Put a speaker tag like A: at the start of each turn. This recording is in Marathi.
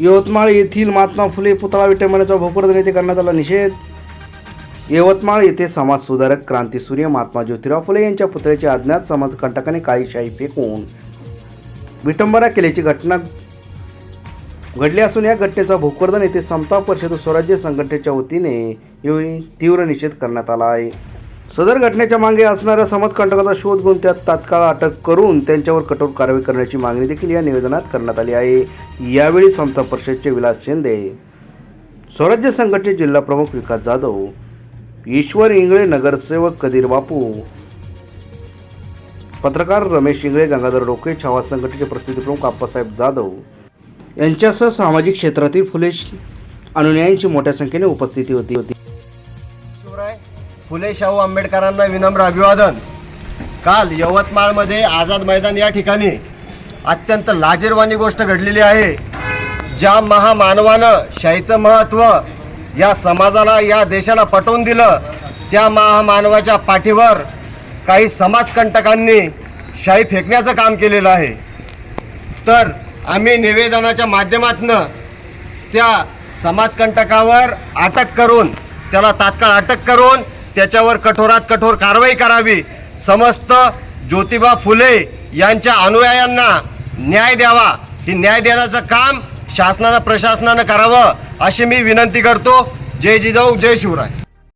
A: यवतमाळ येथील महात्मा फुले पुतळा विटंबनेचा भोकरदन येथे करण्यात आला निषेध. यवतमाळ येथे समाजसुधारक क्रांतीसूर्य महात्मा ज्योतिराव फुले यांच्या पुतळ्याच्या अज्ञात समाजकंटकाने काळीशाही फेकून विटंबना केल्याची घटना घडली असून या घटनेचा भोकरदन येथे समता परिषद स्वराज्य संघटनेच्या वतीने तीव्र निषेध करण्यात आला आहे. सदर घटनेच्या मागे असणाऱ्या समाजकंटकाचा शोध घेऊन त्यात तात्काळ अटक करून त्यांच्यावर कठोर कारवाई करण्याची मागणी देखील या निवेदनात करण्यात आली आहे. यावेळी समता परिषदचे विलास शिंदे स्वराज्य संघटनेचे जिल्हा प्रमुख विकास जाधव ईश्वर इंगळे नगरसेवक कदीर बापू पत्रकार रमेश इंगळे गंगाधर डोके छावा संघटनेचे प्रसिद्ध प्रमुख आप्पासाहेब जाधव यांच्यासह सामाजिक क्षेत्रातील फुले अनुयायांची मोठ्या संख्येने उपस्थिती होती होती.
B: फुले शाहू आंबेडकरांना विनम्र अभिवादन. काल यवतमाळमध्ये आझाद मैदान या ठिकाणी अत्यंत लाजीरवाणी गोष्ट घडलेली आहे. ज्या महामानवानं शाहीचं महत्त्व या समाजाला या देशाला पटवून दिलं त्या महामानवाच्या पाठीवर काही समाजकंटकांनी शाही फेकण्याचं काम केलेलं आहे. तर आम्ही निवेदनाच्या माध्यमातून त्या समाजकंटकावर अटक करून त्याला तात्काळ अटक करून त्याच्यावर कठोरात कठोर कारवाई करावी. समस्त ज्योतिबा फुले यांच्या अनुयायांना न्याय द्यावा. ही न्याय देण्याचं काम शासनानं प्रशासनानं करावं अशी मी विनंती करतो. जय जिजाऊ जय शिवराय.